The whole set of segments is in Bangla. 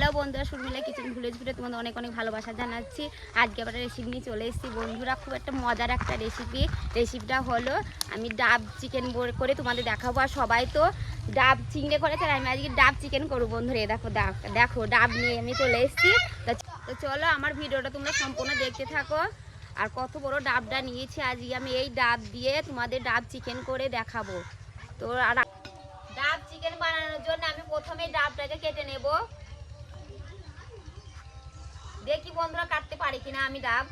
হ্যালো বন্ধুরা সুরমিলা কিচেন ভিলেজ ভিডিও তোমাদের অনেক অনেক ভালোবাসা জানাচ্ছি। আজকে আবার রেসিপি নিয়ে চলে এসেছি। বন্ধুরা, খুব একটা মজার একটা রেসিপি রেসিপিটা হলো, আমি ডাব চিকেন করে তোমাদের দেখাবো। আর সবাই তো ডাব চিংড়ে করেছে আর আমি আজকে ডাব চিকেন করব। বন্ধুরা দেখো, ডাব দেখো, ডাব নিয়ে আমি চলে এসেছি। তো চলো, আমার ভিডিওটা তোমরা সম্পূর্ণ দেখতে থাকো। আর কত বড় ডাবটা নিয়েছি আজকে আমি, এই ডাব দিয়ে তোমাদের ডাব চিকেন করে দেখাবো। তো আর ডাব চিকেন বানানোর জন্য আমি প্রথমে ডাবটাকে কেটে নেব। দেখি বন্ধুরা কাটতে পারি কিনা আমি ডাব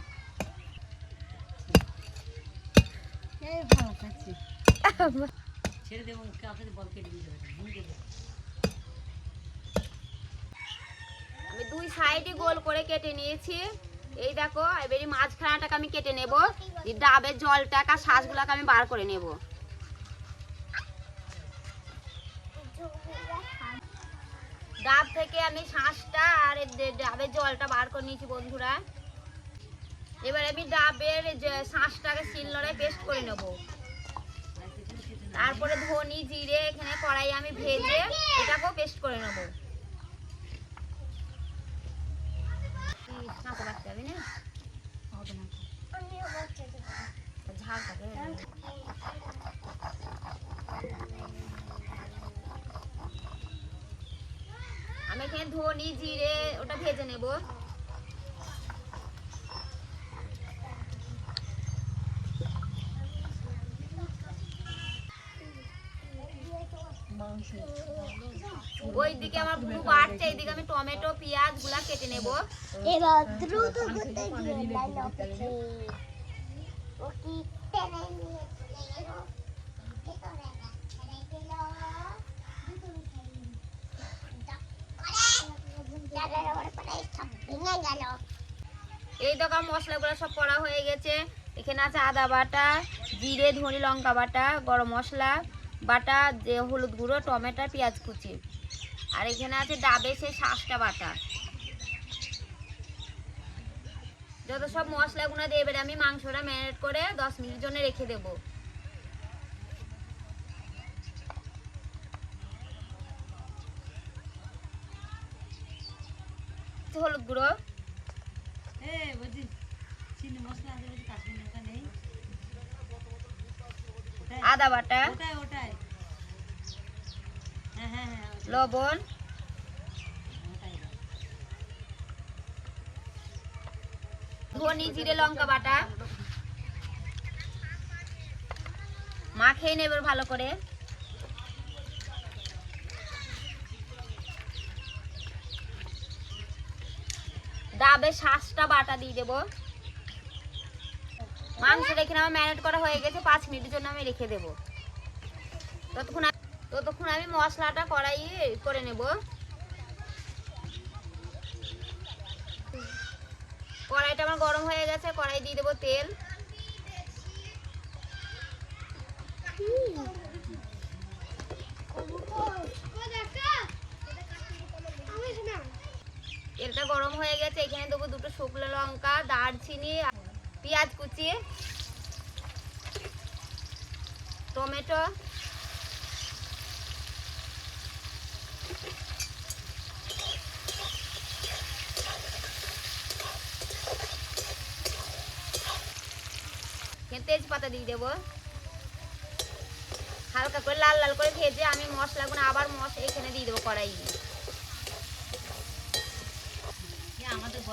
ছেড়ে দেবো কাউকে বল কেটে দিয়ে দেবে ভুল দেবে আমি দুই সাইডে গোল করে কেটে নিয়েছি। এই দেখো এবার মাঝখানাটাকে আমি কেটে নেব। এই ডাবের জলটাকে আর শ্বাসগুলোকে আমি বার করে নেব। ডাব থেকে আমি শ্বাসটা আর ডাবের জলটা বার করে নিয়েছি বন্ধুরা। এবার আমি ডাবের যে শ্বাসটাকে শিলনোড়ায় পেস্ট করে নেব। তারপরে ধনি জিরে এখানে কড়াই আমি ভেজে এটাকেও পেস্ট করে নেব। শাঁখো বাটতে হবে না হবে না ঝালটাকে আমি এখানে ধনি জিরে ওটা ভেজে নেব। ওই আমার পুরো বাড়ছে, এইদিকে আমি টমেটো, পেঁয়াজগুলা কেটে নেব চলে গেল ভেতরে ছেড়ে দিল দাদার ওপরে পড়ে সব ভেঙে গেল দোকান মশলাগুলো সব করা হয়ে গেছে। এখানে আছে আদা বাটা, জিরে, ধনে লঙ্কা বাটা, গরম মশলা বাটা হলুদ গুঁড়ো, টমেটো, পেঁয়াজ কুচি। আর এখানে আছে ডাবে সেই শাঁসটা বাটা। যত সব মশলাগুলো দিয়ে আমি মাংসটা ম্যারিনেট করে দশ মিনিট জন্য রেখে দেবো। হলুদ গুঁড়ো। আদা বাটা হ্যাঁ হ্যাঁ হ্যাঁ লবণ। ধনি জিরে লঙ্কা বাটা। মাখিয়ে নেবে ভালো করে। ডাবের শ্বাসটা বাটা দিয়ে দেবো। মাংসটা এখানে আমার ম্যারিনেট করা হয়ে গেছে, পাঁচ মিনিটের জন্য আমি রেখে দেবো। ততক্ষণ ততক্ষণ আমি মশলাটা কড়াই করে নেব। কড়াইটা আমার গরম হয়ে গেছে, কড়াই দিয়ে দেবো তেল। তেলটা গরম হয়ে গেছে, এখানে দেবো দুটো শুকনো লঙ্কা, দারচিনি পেঁয়াজ কুচি টমেটো এখানে তেজপাতা দিয়ে দেবো। হালকা করে লাল লাল করে ভেজে আমি মশলাগুলো আবার মশলা এখানে দিয়ে দেবো কড়াই এ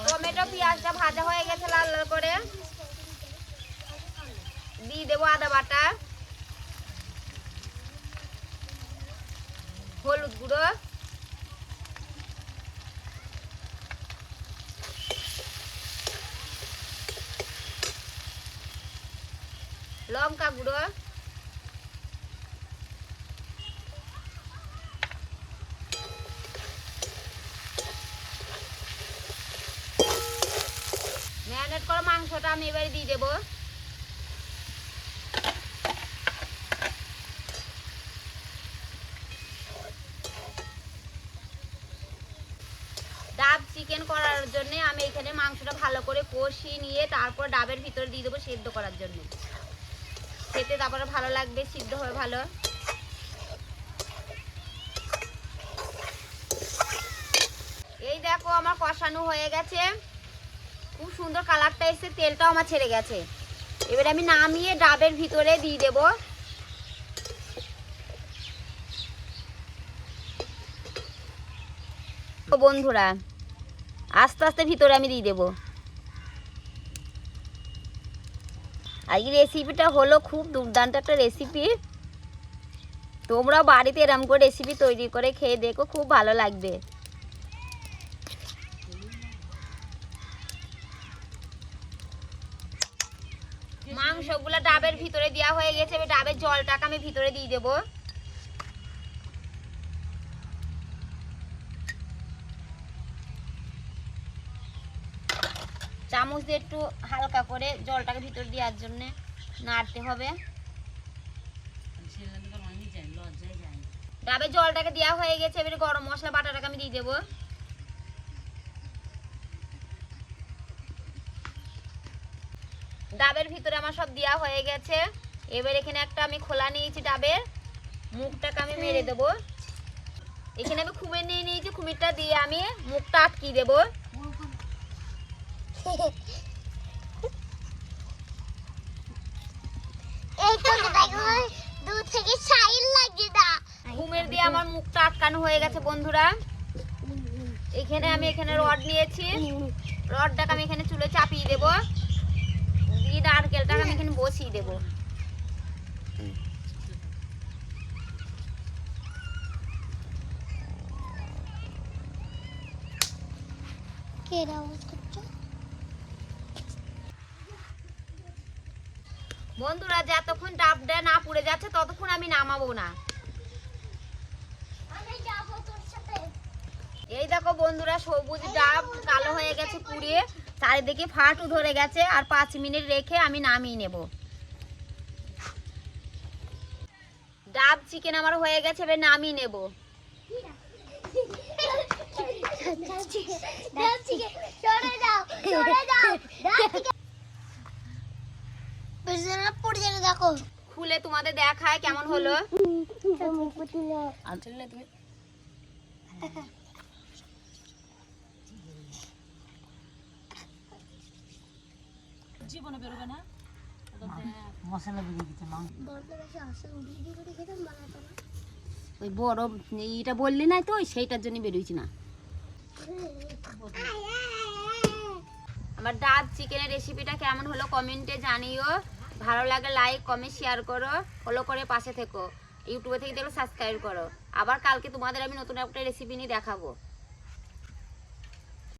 টমেটো পেঁয়াজটা ভাজা হয়ে গেছে লাল লাল করে। দিয়ে দেবো আদা বাটা, হলুদ গুঁড়ো, লঙ্কা গুঁড়ো, ম্যারিনেট করা মাংসটা আমি এবারে দিয়ে দেবো ডাব চিকেন করার জন্য আমি এখানে মাংসটা ভালো করে কষিয়ে নিয়ে তারপর ডাবের ভিতরে দিয়ে দেবো সেদ্ধ করার জন্য। খেতে তারপরে ভালো লাগবে, সিদ্ধ হবে ভালো। এই দেখো আমার কষানো হয়ে গেছে। খুব সুন্দর কালারটা এসে তেলটাও আমার ছেড়ে গেছে। এবার আমি নামিয়ে ডাবের ভিতরে দিয়ে দেব। বন্ধুরা আস্তে আস্তে ভিতরে আমি দিয়ে দেবো। আর এই রেসিপিটা হলো খুব দুর্দান্ত একটা রেসিপি তোমরা বাড়িতে এরম করে রেসিপি তৈরি করে খেয়ে দেখো, খুব ভালো লাগবে। মাংসগুলো ডাবের ভিতরে দেওয়া হয়ে গেছে, এবার ডাবের জলটাকে আমি ভিতরে দিয়ে দেবো। চামচ দিয়ে একটু হালকা করে জলটাকে ভিতর দেওয়ার জন্য নাড়তে হবে। ডাবের জলটাকে দেওয়া হয়ে গেছে, এবারে গরম মশলা, বাটাটাকে আমি দিয়ে দেবো। ডাবের ভিতরে আমার সব দেওয়া হয়ে গেছে। এবার এখানে একটা আমি খোলা নিয়েছি ডাবের, মুখটাকে আমি মেরে দেবো। এখানে আমি খুমির নিয়ে নিয়েছি, খুমিরটা দিয়ে আমি মুখটা আটকিয়ে দেবো। এই এখানে আমি এখানে রড নিয়েছি। রডটাকে আমি এখানে চুলে চাপিয়ে দেবো। দিয়ে নারকেলটাকে আমি এখানে বসিয়ে দেবো। বন্ধুরা যতক্ষণ ডাবটা না পুড়ে যাচ্ছে ততক্ষণ আমি নামাবো না। এই দেখো বন্ধুরা সবুজ ডাব কালো হয়ে গেছে পুড়িয়ে চারিদিকে ফাটু ধরে গেছে আর পাঁচ মিনিট রেখে আমি নামিয়ে নেব। ডাব চিকেন আমার হয়ে গেছে এবার নামিয়ে নেব। সরে যাও সরে যাও। পেছনে পড়ে যাবে দেখো। খুলে তোমাদের দেখায় কেমন হলো। আর চললে তুমি জীবনে বেরোবে না। মশলা বেরিয়ে দিতে মাংস ওই বড় এইটা বললি না তো সেইটার জন্য বেরোইছি না। আমার ডাব চিকেনের রেসিপিটা কেমন হলো কমেন্টে জানিও। ভালো লাগে লাইক কমেন্ট শেয়ার করো। ফলো করে পাশে থেকো। ইউটিউবে থেকে দেখো সাবস্ক্রাইব করো। আবার কালকে তোমাদের আমি নতুন একটা রেসিপি নিয়ে দেখাবো।